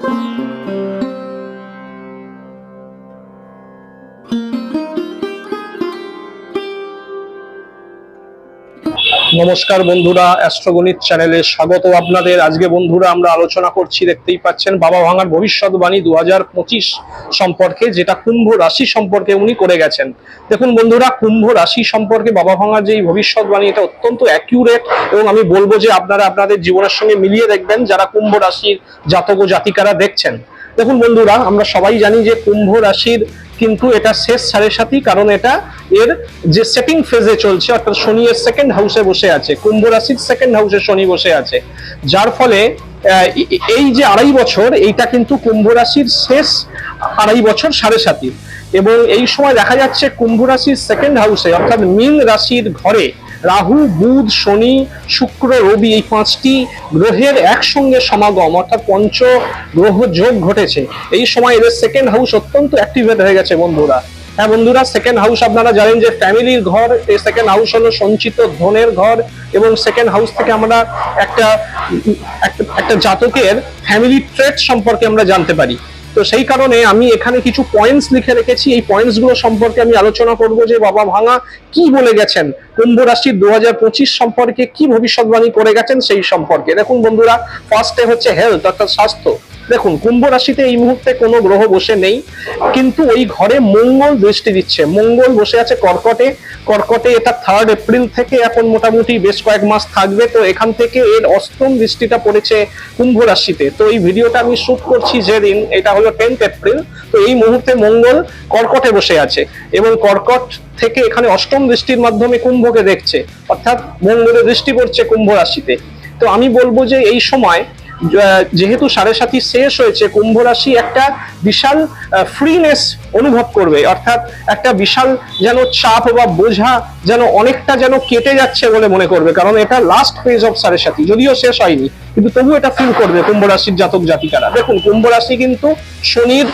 thank you নমস্কার বন্ধুরা, অ্যাস্ট্রোগণিত চ্যানেলে স্বাগত আপনাদের। আজকে বন্ধুরা আমরা আলোচনা করছি, দেখতেই পাচ্ছেন, বাবা ভাঙার ভবিষ্যৎবাণী দু হাজার পঁচিশ সম্পর্কে, যেটা কুম্ভ রাশি সম্পর্কে উনি করে গেছেন। দেখুন বন্ধুরা, কুম্ভ রাশি সম্পর্কে বাবা ভাঙার যে ভবিষ্যৎবাণী, এটা অত্যন্ত অ্যাকিউরেট এবং আমি বলব যে আপনারা আপনাদের জীবনের সঙ্গে মিলিয়ে দেখবেন যারা কুম্ভ রাশির জাতক ও জাতিকারা দেখছেন। দেখুন বন্ধুরা, আমরা সবাই জানি যে কুম্ভ রাশির কিন্তু এটা শেষ সাড়ে সাথী কারণ এটা এর যে সেটিং ফেজে চলছে, অর্থাৎ শনি এর সেকেন্ড হাউসে বসে আছে, কুম্ভ রাশির সেকেন্ড হাউসে শনি বসে আছে। যার ফলে এই যে আড়াই বছর, এইটা কিন্তু কুম্ভ রাশির শেষ আড়াই বছর সাড়ে সাথী এবং এই সময় দেখা যাচ্ছে কুম্ভ রাশির সেকেন্ড হাউসে অর্থাৎ মীন রাশির ঘরে রাহু, বুধ, শনি, শুক্র, রবি এই পাঁচটি গ্রহের একসঙ্গে সমাগম, অর্থাৎ পঞ্চ গ্রহ যোগ ঘটেছে। এই সময় এদের সেকেন্ড হাউস অত্যন্ত অ্যাক্টিভেট হয়ে গেছে বন্ধুরা। হ্যাঁ বন্ধুরা সেকেন্ড হাউস আপনারা জানেন যে ফ্যামিলির ঘর এই সেকেন্ড হাউস হলো সঞ্চিত ধনের ঘর এবং সেকেন্ড হাউস থেকে আমরা একটা, একটা- জাতকের ফ্যামিলি ট্রেড সম্পর্কে আমরা জানতে পারি। তো সেই কারণে আমি এখানে কিছু পয়েন্টস লিখে রেখেছি। এই পয়েন্টসগুলো সম্পর্কে আমি আলোচনা করব যে বাবা ভাঙা কি বলে গেছেন। কুম্ভ রাশির দু সম্পর্কে কি ভবিষ্যৎবাণী করে গেছেন সেই সম্পর্কে? দেখুন বন্ধুরা ফার্স্টে হচ্ছে হেলথ অর্থাৎ স্বাস্থ্য। দেখুন, কুম্ভ রাশিতে এই মুহূর্তে কোনো গ্রহ বসে নেই, কিন্তু ওই ঘরে মঙ্গল দৃষ্টি দিচ্ছে। মঙ্গল বসে আছে কর্কটে। কর্কটে এটা থার্ড এপ্রিল থেকে এখন মোটামুটি বেশ কয়েক মাস থাকবে, তো এখান থেকে এর অষ্টম দৃষ্টিটা পড়েছে কুম্ভ রাশিতে। তো এই ভিডিওটা আমি শ্যুট করছি যেদিন, এটা হলো টেন্থ এপ্রিল তো এই মুহূর্তে মঙ্গল কর্কটে বসে আছে। এবং কর্কট থেকে এখানে অষ্টম দৃষ্টির মাধ্যমে কুম্ভকে দেখছে অর্থাৎ মঙ্গলের দৃষ্টি পড়ছে কুম্ভ রাশিতে। তো আমি বলব যে এই সময় যেহেতু সাড়ে সাথী শেষ হয়েছে, কুম্ভ রাশি একটা বিশাল ফ্রিনেস অনুভব করবে। অর্থাৎ একটা বিশাল যেন চাপ বা বোঝা যেন অনেকটা যেন কেটে যাচ্ছে বলে মনে করবে, কারণ এটা লাস্ট ফেজ অফ সাড়ে সাথী যদিও শেষ হয়নি, কিন্তু তবু এটা ফিল করবে কুম্ভ রাশির জাতক জাতিকারা। দেখুন, কুম্ভ রাশি কিন্তু শনির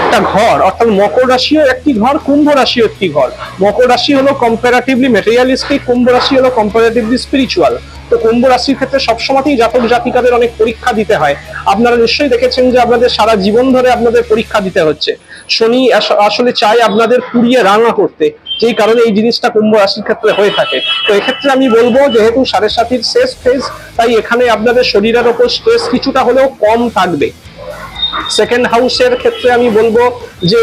একটা ঘর, অর্থাৎ মকর রাশিও একটি ঘর, কুম্ভ রাশিও একটি ঘর। মকর রাশি হলো কম্পারেটিভলি মেটেরিয়ালিস্টিক কুম্ভ রাশি হলো কম্পারেটিভলি স্পিরিচুয়াল তো কুম্ভ রাশির ক্ষেত্রে সবসময়তেই জাতক জাতিকাদের অনেক পরীক্ষা দিতে হয়। আপনারা নিশ্চয়ই দেখেছেন যে আপনাদের সারা জীবন ধরে আপনাদের পরীক্ষা দিতে হচ্ছে। শনি আসলে চাই আপনাদের পুড়িয়ে রান্না করতে, যেই কারণে এই জিনিসটা কুম্ভ রাশির ক্ষেত্রে হয়ে থাকে। তো এক্ষেত্রে আমি বলব, যেহেতু সাড়ে সাতির শেষ ফেজ তাই এখানে আপনাদের শরীরের ওপর স্ট্রেস কিছুটা হলেও কম থাকবে। সেকেন্ড হাউসের ক্ষেত্রে আমি বলব যে,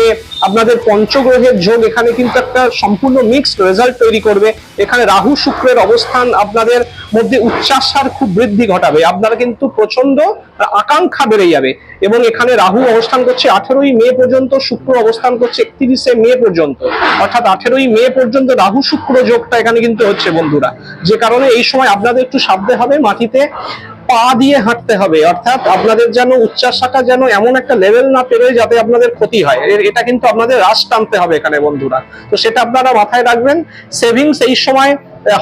আপনাদের পঞ্চগ্রহের যোগ এখানে কিন্তু একটা সম্পূর্ণ মিক্সড রেজাল্ট তৈরি করবে। এখানে রাহু শুক্রের অবস্থান আপনাদের মধ্যে উচ্চাসার খুব বৃদ্ধি ঘটাবে। আপনারা কিন্তু প্রচণ্ড আকাঙ্ক্ষা বেড়ে যাবে। এবং এখানে রাহু অবস্থান করছে আঠেরোই মে পর্যন্ত, শুক্র অবস্থান করছে একত্রিশে মে পর্যন্ত। অর্থাৎ আঠেরোই মে পর্যন্ত রাহু শুক্র যোগটা এখানে কিন্তু হচ্ছে বন্ধুরা। যে কারণে এই সময় আপনাদের একটু সাবধান হবে মাটিতে পা দিয়ে হাঁটতে হবে, অর্থাৎ আপনাদের যেন উচ্চাসাটা যেন এমন একটা লেভেল না পেরোয় যাতে আপনাদের ক্ষতি হয়। এটা কিন্তু আপনাদের রাশ টানতে হবে এখানে বন্ধুরা। তো সেটা আপনারা মাথায় রাখবেন। সেভিংস এই সময়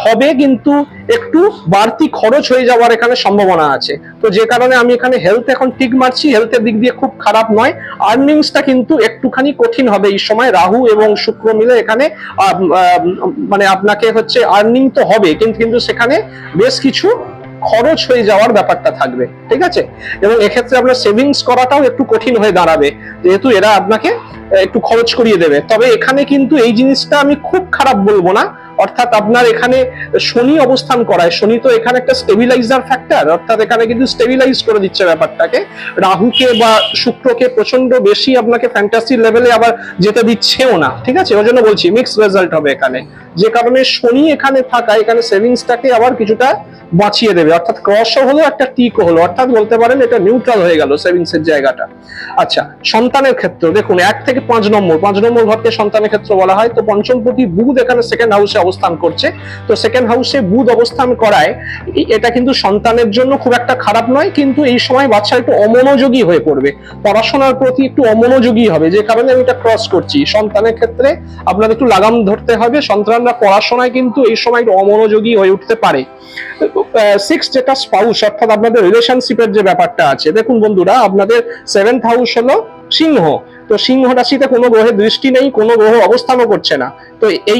হবে কিন্তু একটু বাড়তি খরচ হয়ে যাওয়ার এখানে সম্ভাবনা আছে। তো যে কারণে আমি এখানে হেলথ এখন ঠিক মারছি হেলথের দিক দিয়ে খুব খারাপ নয়। আর্নিংসটা কিন্তু একটুখানি কঠিন হবে এই সময়। রাহু এবং শুক্র মিলে এখানে মানে আপনাকে হচ্ছে আর্নিং তো হবে, কিন্তু কিন্তু সেখানে বেশ কিছু খরচ হয়ে যাওয়ার ব্যাপারটা থাকবে, ঠিক আছে? এবং এক্ষেত্রে আপনার সেভিংস করাটাও একটু কঠিন হয়ে দাঁড়াবে, যেহেতু এরা আপনাকে একটু খরচ করিয়ে দেবে। তবে এখানে কিন্তু এই জিনিসটা আমি খুব খারাপ বলব না। অর্থাৎ আপনার এখানে শনি অবস্থান করায়। শনি তো এখানে একটা স্টেবিলাইজার ফ্যাক্টর অর্থাৎ এখানে কিন্তু স্টেবিলাইজ করে দিচ্ছে ব্যাপারটাকে। রাহুকে বা শুক্রকে প্রচণ্ড বেশি আপনাকে ফ্যান্টাসি লেভেলে আবার যেতে দিচ্ছেও না, ঠিক আছে? ওই জন্য বলছি মিক্স রেজাল্ট হবে এখানে। যে কারণে শনি এখানে থাকা এখানে সেভিংসটাকে আবার কিছুটা বাঁচিয়ে দেবে। অর্থাৎ ক্রসও হলো, একটা টিকও হলো। অর্থাৎ বলতে পারেন এটা নিউট্রাল হয়ে গেল সেভিংস এর জায়গাটা। আচ্ছা সন্তানের ক্ষেত্রে, দেখুন, এক থেকে পাঁচ নম্বর পাঁচ নম্বর ঘরকে সন্তানের ক্ষেত্রে বলা হয়। তো পঞ্চমপতি বুধ এখানে সেকেন্ড হাউসে অবস্থান করছে। তো সেকেন্ড হাউসে বুধ অবস্থান করায় এটা কিন্তু সন্তানের জন্য খুব একটা খারাপ নয়, কিন্তু এই সময় বাচ্চা একটু অমনোযোগী হয়ে পড়বে। পড়াশোনার প্রতি একটু অমনোযোগী হবে, যে কারণে আমি এটা ক্রস করছি। সন্তানের ক্ষেত্রে আপনার একটু লাগাম ধরতে হবে, সন্তানরা পড়াশোনায় কিন্তু এই সময় একটু অমনোযোগী হয়ে উঠতে পারে। সিক্স যেটা স্পাউস অর্থাৎ আপনাদের রিলেশনশিপের যে ব্যাপারটা আছে, দেখুন বন্ধুরা, আপনাদের সেভেন্থ হাউস হলো সিংহ। তো সিংহ রাশিতে কোনো গ্রহে দৃষ্টি নেই, কোনো গ্রহ অবস্থানও করছে না। তো এই,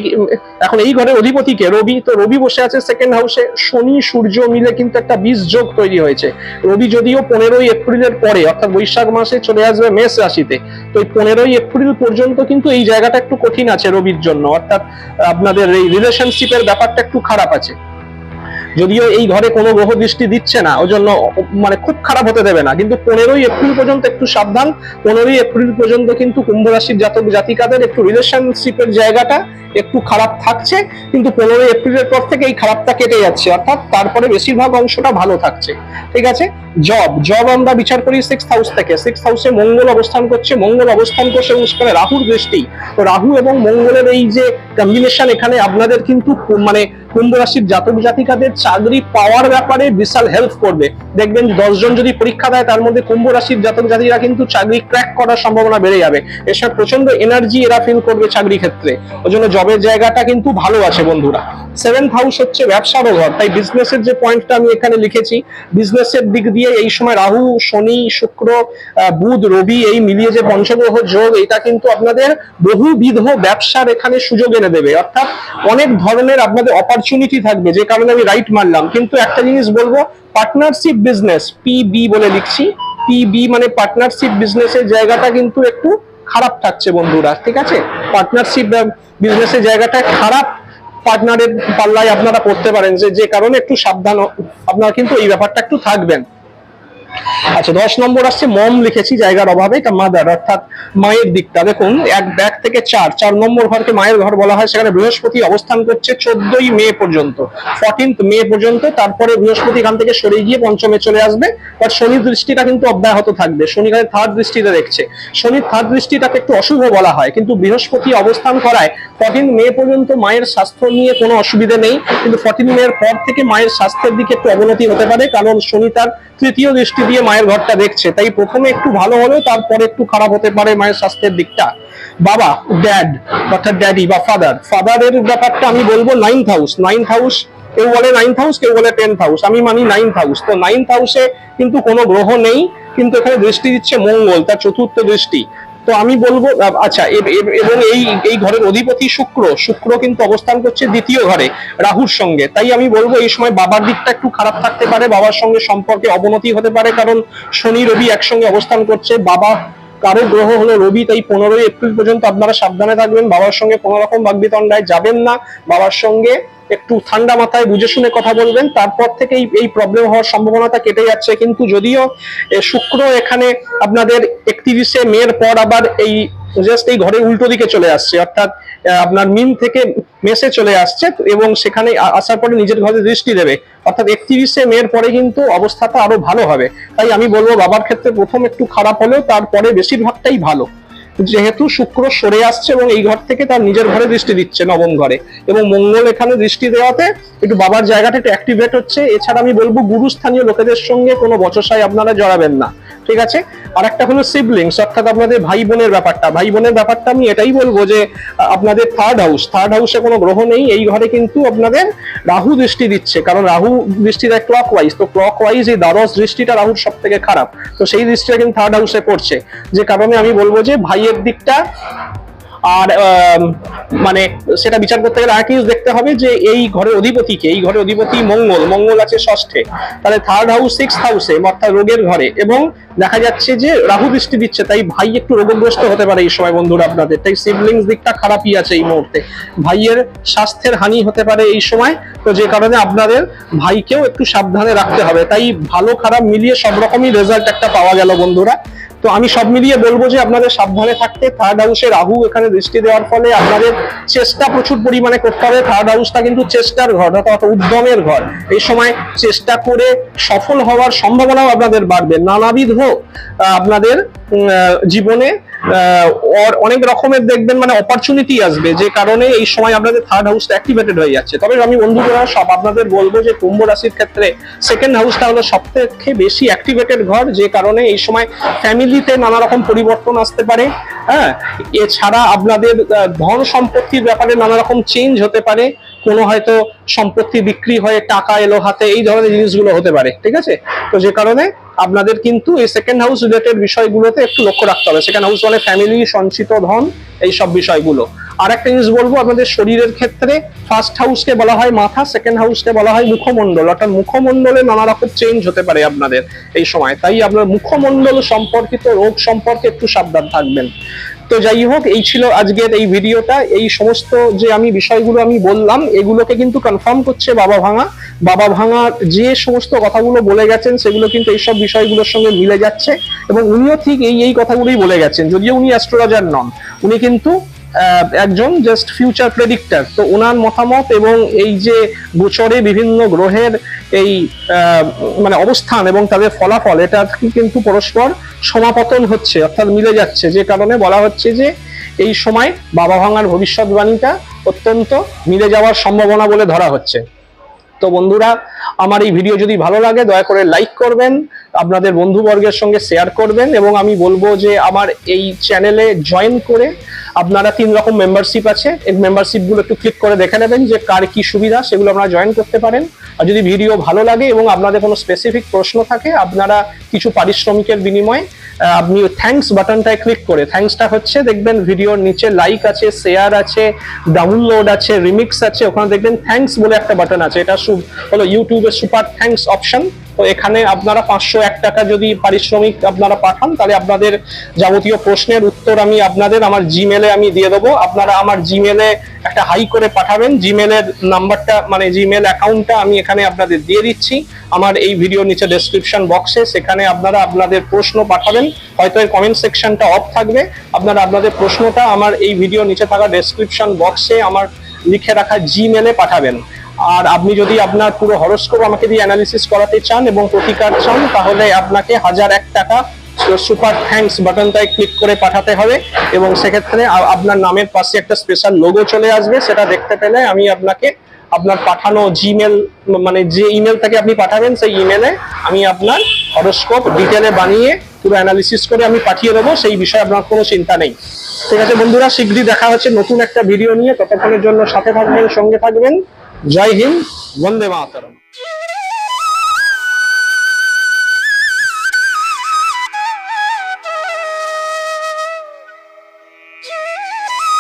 এখন এই ঘরের অধিপতিকে রবি। তো রবি বসে আছে সেকেন্ড হাউসে শনি, সূর্য মিলে কিন্তু একটা বীজ যোগ তৈরি হয়েছে। রবি যদিও পনেরোই এপ্রিলের পরে, অর্থাৎ বৈশাখ মাসে চলে আসবে মেষ রাশিতে। তো এই পনেরোই এপ্রিল পর্যন্ত কিন্তু এই জায়গাটা একটু কঠিন আছে রবির জন্য। অর্থাৎ আপনাদের এই রিলেশনশিপের ব্যাপারটা একটু খারাপ আছে। যদিও এই ঘরে কোনো গ্রহ দৃষ্টি দিচ্ছে না ওই জন্য মানে খুব খারাপ হতে দেবে না। কিন্তু পনেরোই এপ্রিল পর্যন্ত একটু সাবধান, পনেরোই এপ্রিল পর্যন্ত কিন্তু কুম্ভ রাশির জাতক জাতিকাদের একটু রিলেশনশিপের জায়গাটা একটু খারাপ থাকছে, কিন্তু পনেরোই এপ্রিলের পর থেকে এই খারাপটা কেটে যাচ্ছে, অর্থাৎ তারপরে বেশিরভাগ অংশটা ভালো থাকছে। ঠিক আছে? জব জব আমরা বিচার করি সিক্স হাউস থেকে। সিক্স হাউসে মঙ্গল অবস্থান করছে, মঙ্গল অবস্থান করছে সেখানে রাহুর দৃষ্টি। তো রাহু এবং মঙ্গলের এই যে কম্বিনেশন এখানে আপনাদের কিন্তু মানে কুম্ভ রাশির জাতক জাতিকাদের চাকরি পাওয়ার ব্যাপারে বিশাল হেল্প করবে। দেখবেন দশজন যদি পরীক্ষা দেয়, তার মধ্যে কুম্ভ রাশির জাতক জাতিরা কিন্তু চাকরি ক্র্যাক করার সম্ভাবনা বেড়ে যাবে। এসব প্রচণ্ড এনার্জি এরা ফিল করবে চাকরি ক্ষেত্রে। ওই জন্য জবের জায়গাটা কিন্তু ভালো আছে বন্ধুরা। সেভেন্থ হাউস হচ্ছে ব্যবসারও ঘর তাই বিজনেসের যে পয়েন্টটা আমি এখানে লিখেছি বিজনেসের দিক দিয়ে এই সময় রাহু, শনি, শুক্র বুধ, রবি এই মিলিয়ে যে পঞ্চগ্রহ যোগ এটা কিন্তু আপনাদের বহুবিধ ব্যবসার এখানে সুযোগ এনে দেবে। অর্থাৎ অনেক ধরনের আপনাদের অপরচুনিটি থাকবে, যে কারণে আমি রাইট মারলাম। কিন্তু একটা জিনিস বলব পার্টনারশিপ বিজনেস পিবি বলে লিখছি। পিবি মানে পার্টনারশিপ বিজনেসের জায়গাটা কিন্তু একটু খারাপ থাকছে বন্ধুরা, ঠিক আছে? পার্টনারশিপ বিজনেসের জায়গাটা খারাপ পার্টনারের পাল্লায় আপনারা পড়তে পারেন যে যে কারণে একটু সাবধান আপনারা কিন্তু এই ব্যাপারটা একটু থাকবেন। আচ্ছা দশ নম্বর আসছে, মম লিখেছি জায়গার অভাবে, এটা মাদার অর্থাৎ মায়ের দিকটা। দেখুন, এক ব্যাগ থেকে চার চার নম্বর ঘরকে মায়ের ঘর বলা হয়, সেখানে বৃহস্পতি অবস্থান করছে চোদ্দই মে পর্যন্ত ফর্টিন্থ মে পর্যন্ত, তারপরে বৃহস্পতি এখান থেকে সরে গিয়ে পঞ্চমে চলে আসবে বাট শনির দৃষ্টিটা কিন্তু অব্যাহত থাকবে, শনি এখানে থার্ড দৃষ্টিতে দেখছে। শনির থার্ড দৃষ্টিটাকে একটু অশুভ বলা হয়, কিন্তু বৃহস্পতি অবস্থান করায় ফর্টিন মে পর্যন্ত মায়ের স্বাস্থ্য নিয়ে কোনো অসুবিধা নেই, কিন্তু ফর্টিন মে এর পর থেকে মায়ের স্বাস্থ্যের দিকে একটু অবনতি হতে পারে, কারণ শনি তার তৃতীয় দৃষ্টি দিয়ে মায়ের ঘরটা দেখছে। তাই প্রথমে একটু ভালো হলেও তারপরে একটু খারাপ হতে পারে মায়ের স্বাস্থ্যের দিকটা। বাবা ড্যাড অর্থাৎ ড্যাডি বা ফাদার ফাদারের ব্যাপারটা আমি বলব নাইন্থ হাউস নাইন্থ হাউস কেউ বলে নাইন্থ হাউস কেউ বলে টেন্থ হাউস আমি মানি নাইন্থ হাউস তো নাইন্থ হাউসে কিন্তু কোনো গ্রহ নেই, কিন্তু এখানে দৃষ্টি দিচ্ছে মঙ্গল, তার চতুর্থ দৃষ্টি। তো আমি বলব আচ্ছা এবং এই এই ঘরের অধিপতি শুক্র শুক্র কিন্তু অবস্থান করছে দ্বিতীয় ঘরে, রাহুর সঙ্গে। তাই আমি বলব, এই সময় বাবার দিকটা একটু খারাপ থাকতে পারে, বাবার সঙ্গে সম্পর্কে অবনতি হতে পারে, কারণ শনি, রবি একসঙ্গে অবস্থান করছে, বাবা কারও গ্রহ হলো রবি, তাই পনেরোই এপ্রিল পর্যন্ত আপনারা সাবধানে থাকবেন। বাবার সঙ্গে কোনো রকম বাগবিতণ্ডায় যাবেন না। বাবার সঙ্গে একটু ঠান্ডা মাথায় বুঝে শুনে কথা বলবেন। তারপর থেকে এই- প্রবলেম হওয়ার সম্ভাবনাটা কেটে যাচ্ছে। কিন্তু যদিও শুক্র এখানে আপনাদের একত্রিশে মের পর আবার এই জাস্ট এই ঘরে উল্টো দিকে চলে আসছে, অর্থাৎ আপনার মিন থেকে মেসে চলে আসছে এবং সেখানে আসার পরে নিজের ঘরে দৃষ্টি দেবে। অর্থাৎ একত্রিশে মের পরে কিন্তু অবস্থাটা আরও ভালো হবে। তাই আমি বলব বাবার ক্ষেত্রে প্রথম একটু খারাপ হলেও তারপরে বেশিরভাগটাই ভালো। যেহেতু শুক্র সরে আসছে এবং এই ঘর থেকে তার নিজের ঘরে দৃষ্টি দিচ্ছে নবম ঘরে। এবং মঙ্গল এখানে দৃষ্টি দেওয়াতে একটু বাবার জায়গাটা একটু অ্যাক্টিভেট হচ্ছে। এছাড়া আমি বলব গুরুস্থানীয় লোকেদের সঙ্গে কোনো বচসায় আপনারা জড়াবেন না। ঠিক আছে? আর একটা হলো সিবলিংস অর্থাৎ আপনাদের ভাই বোনের ব্যাপারটা। ভাই বোনের ব্যাপারটা আমি এটাই বলব যে আপনাদের থার্ড হাউস থার্ড হাউসে কোনো গ্রহ নেই। এই ঘরে কিন্তু আপনাদের রাহু দৃষ্টি দিচ্ছে। কারণ রাহু দৃষ্টি দেয় ক্লক ওয়াইজ তো ক্লক ওয়াইজ এই দ্বাদশ দৃষ্টিটা রাহুর সব থেকে খারাপ। তো সেই দৃষ্টিটা কিন্তু থার্ড হাউসে পড়ছে। যে কারণে আমি বলব যে, ভাইয়ের দিকটা আর মানে সেটা বিচার করতে গেলে আর কি দেখতে হবে যে এই ঘরের অধিপতিকে, এই ঘরের অধিপতি মঙ্গল মঙ্গল আছে ষষ্ঠে। তাহলে থার্ড হাউস সিক্স হাউসে অর্থাৎ রোগের ঘরে। এবং দেখা যাচ্ছে যে রাহু দৃষ্টি দিচ্ছে, তাই ভাই একটু রোগগ্রস্ত হতে পারে এই সময় বন্ধুরা আপনাদের। তাই সিবলিংস দিকটা খারাপই আছে এই মুহূর্তে। ভাইয়ের স্বাস্থ্যের হানি হতে পারে এই সময়, তো যে কারণে আপনাদের ভাইকেও একটু সাবধানে রাখতে হবে। তাই ভালো খারাপ মিলিয়ে সব রকমই রেজাল্ট একটা পাওয়া গেল বন্ধুরা। তো আমি সব মিলিয়ে বলব যে আপনাদের সাবধানে থাকতে। থার্ড হাউসে রাহু এখানে দৃষ্টি দেওয়ার ফলে আপনাদের চেষ্টা প্রচুর পরিমাণে করতে হবে। থার্ড হাউসটা কিন্তু চেষ্টার ঘর, অর্থাৎ উদ্যমের ঘর। এই সময় চেষ্টা করে সফল হওয়ার সম্ভাবনাও আপনাদের বাড়বে। নানাবিধ আপনাদের জীবনে অনেক রকমের দেখবেন মানে অপরচুনিটি আসবে যে কারণে এই সময় আপনাদের থার্ড হাউসটা অ্যাক্টিভেটেড হয়ে যাচ্ছে। তবে আমি বন্ধুরা, সব আপনাদের বলব যে কুম্ভ রাশির ক্ষেত্রে সেকেন্ড হাউসটা হলো সব থেকে বেশি অ্যাক্টিভেটেড ঘর, যে কারণে এই সময় ফ্যামিলিতে নানা রকম পরিবর্তন আসতে পারে। হ্যাঁ এছাড়া আপনাদের ধন সম্পত্তির ব্যাপারে নানা রকম চেঞ্জ হতে পারে। কোনো হয়তো সম্পত্তি বিক্রি হয়ে টাকা এলো হাতে, এই ধরনের জিনিসগুলো হতে পারে, ঠিক আছে? তো যে কারণে আপনাদের কিন্তু এই সেকেন্ড হাউস রিলেটেড বিষয়গুলোতে একটু লক্ষ্য রাখতে হবে। সেকেন্ড হাউস মানে ফ্যামিলি সঞ্চিত ধন, এই সব বিষয়গুলো। আর একটা জিনিস বলব, আপনাদের শরীরের ক্ষেত্রে ফার্স্ট হাউসকে বলা হয় মাথা সেকেন্ড হাউসকে বলা হয় মুখমণ্ডল। অর্থাৎ মুখমণ্ডলে নানা রকম চেঞ্জ হতে পারে আপনাদের এই সময়। তাই আপনার মুখমণ্ডল সম্পর্কিত রোগ সম্পর্কে একটু সাবধান থাকবেন। তো যাই হোক, এই ছিল আজকের এই ভিডিওটা। এই সমস্ত যে আমি বিষয়গুলো আমি বললাম, এগুলোকে কিন্তু কনফার্ম করছে বাবা ভাঙা। বাবা ভাঙার যে সমস্ত কথাগুলো বলে গেছেন, সেগুলো কিন্তু এইসব বিষয়গুলোর সঙ্গে মিলে যাচ্ছে এবং উনিও ঠিক এই এই কথাগুলোই বলে গেছেন, যদিও উনি অ্যাস্ট্রোলজার নন। উনি কিন্তু একজন জাস্ট ফিউচার প্রেডিক্টর তো ওনার মতামত এবং এই যে গোচরে বিভিন্ন গ্রহের এই মানে অবস্থান এবং তাদের ফলাফল, এটা কিন্তু পরস্পর সমাপতন হচ্ছে, অর্থাৎ মিলে যাচ্ছে। যে কারণে বলা হচ্ছে যে এই সময় বাবা ভাঙার ভবিষ্যৎবাণীটা অত্যন্ত মিলে যাওয়ার সম্ভাবনা বলে ধরা হচ্ছে। তো বন্ধুরা, আমার এই ভিডিও যদি ভালো লাগে, দয়া করে লাইক করবেন, আপনাদের বন্ধুবর্গের সঙ্গে শেয়ার করবেন এবং আমি বলব যে আমার এই চ্যানেলে জয়েন করে আপনারা তিন রকম মেম্বারশিপ আছে। এই মেম্বারশিপগুলো একটু ক্লিক করে দেখে নেবেন যে কার কি সুবিধা, সেগুলো আপনারা জয়েন করতে পারেন। আর যদি ভিডিও ভালো লাগে এবং আপনাদের কোনো স্পেসিফিক প্রশ্ন থাকে, আপনারা কিছু পারিশ্রমিকের বিনিময়ে আপনি থ্যাংকস বাটনটায় ক্লিক করে থ্যাংকসটা হচ্ছে দেখবেন ভিডিওর নিচে লাইক আছে শেয়ার আছে ডাউনলোড আছে রিমিক্স আছে, ওখানে দেখবেন থ্যাংকস বলে একটা বাটন আছে। এটা হলো ইউটিউবের সুপার থ্যাংকস অপশন তো এখানে আপনারা পাঁচশো এক টাকা যদি পারিশ্রমিক আপনারা পাঠান, তাহলে আপনাদের যাবতীয় প্রশ্নের উত্তর আমি আপনাদের আমার জিমেলে আমি দিয়ে দেবো। আপনারা আমার জিমেলে একটা হাই করে পাঠাবেন। জিমেলের নাম্বারটা মানে জিমেল অ্যাকাউন্টটা আমি এখানে আপনাদের দিয়ে দিচ্ছি। আমার এই ভিডিও নিচে ডেসক্রিপশন বক্সে সেখানে আপনারা আপনাদের প্রশ্ন পাঠাবেন। হয়তো এর কমেন্ট সেকশনটা অফ থাকবে। আপনারা আপনাদের প্রশ্নটা আমার এই ভিডিও নিচে থাকা ডেসক্রিপশন বক্সে আমার লিখে রাখা জিমেলে পাঠাবেন। আর আপনি যদি আপনার পুরো হরস্কোপ আমাকে দিয়ে অ্যানালিসিস করাতে চান এবং প্রতিকার চান, তাহলে আপনাকে হাজার এক টাকা সুপার থ্যাঙ্কস বাটনটায় ক্লিক করে পাঠাতে হবে এবং সেক্ষেত্রে আপনার নামের পাশে একটা স্পেশাল লোগো চলে আসবে, সেটা দেখতে পেলে আমি আপনাকে আপনার পাঠানো জিমেল মানে যে ইমেল থেকে আপনি পাঠাবেন সেই ইমেলে আমি আপনার হরস্কোপ ডিটেলে বানিয়ে পুরো অ্যানালিসিস করে আমি পাঠিয়ে দেবো, সেই বিষয়ে আপনার কোনো চিন্তা নেই। ঠিক আছে বন্ধুরা, শীঘ্রই দেখা হচ্ছে নতুন একটা ভিডিও নিয়ে। ততক্ষণের জন্য সাথে থাকবেন, সঙ্গে থাকবেন। जय हिंद वंदे मातरम।